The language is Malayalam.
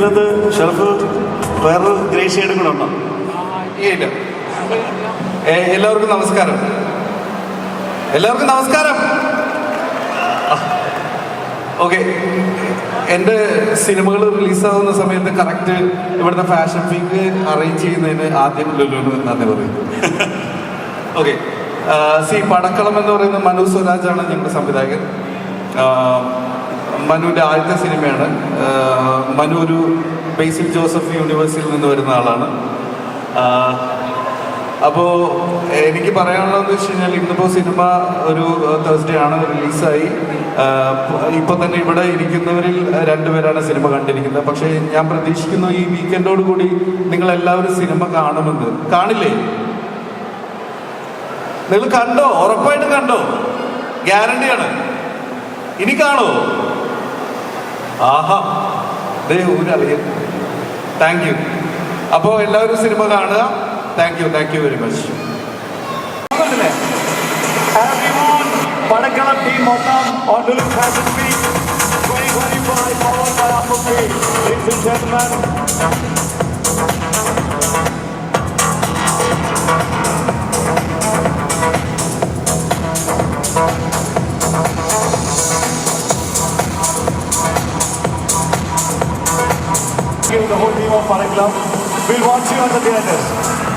ഇതിനകത്ത് ഷെൽഫ് വേറൊരു ഗ്രേ ഷെയ്ഡും കൂടെ ഉണ്ടോ? ഇല്ല. എല്ലാവർക്കും നമസ്കാരം. എല്ലാവർക്കും നമസ്കാരം. ഓക്കെ. എന്റെ സിനിമകൾ റിലീസാവുന്ന സമയത്ത് കറക്റ്റ് ഇവിടുത്തെ ഫാഷൻ വീക്ക് അറേഞ്ച് ചെയ്യുന്നതിന് ആദ്യം ലുലുവിന് നന്ദി പറയുന്നു. ഓക്കെ. സി പടക്കളം എന്ന് പറയുന്ന മനു സ്വരാജാണ് ഞങ്ങളുടെ സംവിധായകൻ. മനുവിന്റെ ആദ്യത്തെ സിനിമയാണ്. മനു ഒരു ബേസിൽ ജോസഫ് യൂണിവേഴ്സിറ്റിയിൽ നിന്ന് വരുന്ന ആളാണ്. അപ്പോൾ എനിക്ക് പറയാനുള്ളതെന്ന് വെച്ച് കഴിഞ്ഞാൽ ഇന്നിപ്പോൾ സിനിമ ഒരു തേഴ്സ്ഡേ ആണ് റിലീസായി. ഇപ്പോൾ തന്നെ ഇവിടെ ഇരിക്കുന്നവരിൽ രണ്ടുപേരാണ് സിനിമ കണ്ടിരിക്കുന്നത്. പക്ഷേ ഞാൻ പ്രതീക്ഷിക്കുന്നു ഈ വീക്കെൻഡോട് കൂടി നിങ്ങൾ എല്ലാവരും സിനിമ കാണുമെന്ന്. കാണില്ലേ? നിങ്ങൾ കണ്ടോ? ഉറപ്പായിട്ട് കണ്ടോ? ഗ്യാരണ്ടിയാണ് ഇനി കാണോ ആഹാ ദേ ഊരറിയാം താങ്ക് യു അപ്പോൾ എല്ലാവരും സിനിമ കാണുക thank you thank you very much Everyone, Padakkalam team മൊത്തം on Lulu Fashion Week 2025 followed by Apple Pay. Ladies and gentlemen, Give the whole team of Padakkam. We'll watch you at the theaters.